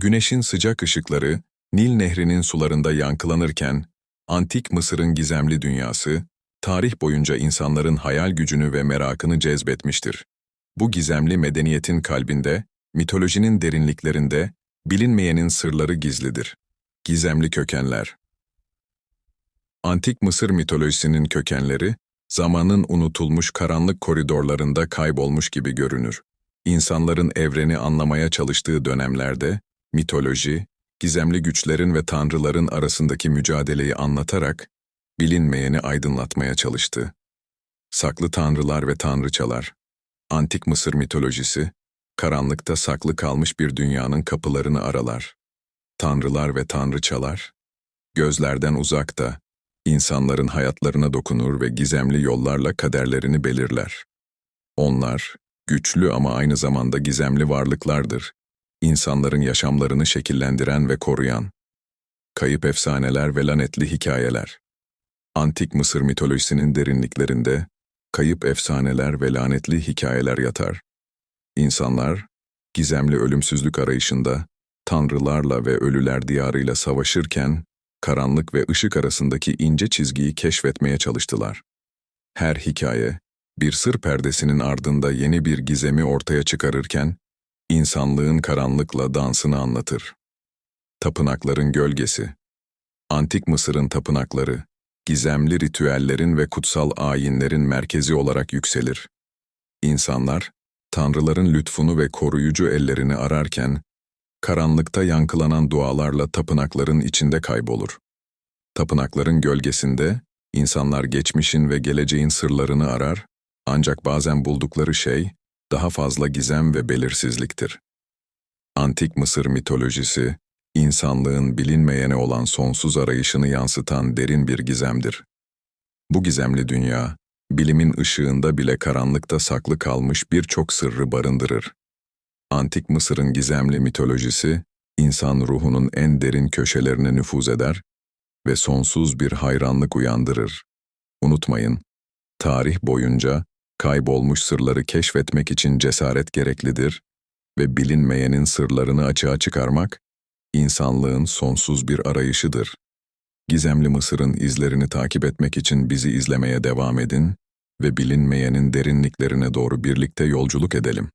Güneşin sıcak ışıkları, Nil Nehri'nin sularında yankılanırken, Antik Mısır'ın gizemli dünyası, tarih boyunca insanların hayal gücünü ve merakını cezbetmiştir. Bu gizemli medeniyetin kalbinde, mitolojinin derinliklerinde, bilinmeyenin sırları gizlidir. Gizemli kökenler Antik Mısır mitolojisinin kökenleri, zamanın unutulmuş karanlık koridorlarında kaybolmuş gibi görünür. İnsanların evreni anlamaya çalıştığı dönemlerde, mitoloji, gizemli güçlerin ve tanrıların arasındaki mücadeleyi anlatarak, bilinmeyeni aydınlatmaya çalıştı. Saklı tanrılar ve tanrıçalar, Antik Mısır mitolojisi, karanlıkta saklı kalmış bir dünyanın kapılarını aralar. Tanrılar ve tanrıçalar, gözlerden uzakta, insanların hayatlarına dokunur ve gizemli yollarla kaderlerini belirler. Onlar, güçlü ama aynı zamanda gizemli varlıklardır. İnsanların yaşamlarını şekillendiren ve koruyan. Kayıp efsaneler ve lanetli hikayeler. Antik Mısır mitolojisinin derinliklerinde kayıp efsaneler ve lanetli hikayeler yatar. İnsanlar, gizemli ölümsüzlük arayışında, tanrılarla ve ölüler diyarıyla savaşırken, karanlık ve ışık arasındaki ince çizgiyi keşfetmeye çalıştılar. Her hikaye, bir sır perdesinin ardında yeni bir gizemi ortaya çıkarırken, insanlığın karanlıkla dansını anlatır. Tapınakların gölgesi Antik Mısır'ın tapınakları, gizemli ritüellerin ve kutsal ayinlerin merkezi olarak yükselir. İnsanlar, tanrıların lütfunu ve koruyucu ellerini ararken, karanlıkta yankılanan dualarla tapınakların içinde kaybolur. Tapınakların gölgesinde, insanlar geçmişin ve geleceğin sırlarını arar, ancak bazen buldukları şey, daha fazla gizem ve belirsizliktir. Antik Mısır mitolojisi, insanlığın bilinmeyene olan sonsuz arayışını yansıtan derin bir gizemdir. Bu gizemli dünya, bilimin ışığında bile karanlıkta saklı kalmış birçok sırrı barındırır. Antik Mısır'ın gizemli mitolojisi, insan ruhunun en derin köşelerine nüfuz eder ve sonsuz bir hayranlık uyandırır. Unutmayın, tarih boyunca kaybolmuş sırları keşfetmek için cesaret gereklidir ve bilinmeyenin sırlarını açığa çıkarmak, insanlığın sonsuz bir arayışıdır. Gizemli Mısır'ın izlerini takip etmek için bizi izlemeye devam edin ve bilinmeyenin derinliklerine doğru birlikte yolculuk edelim.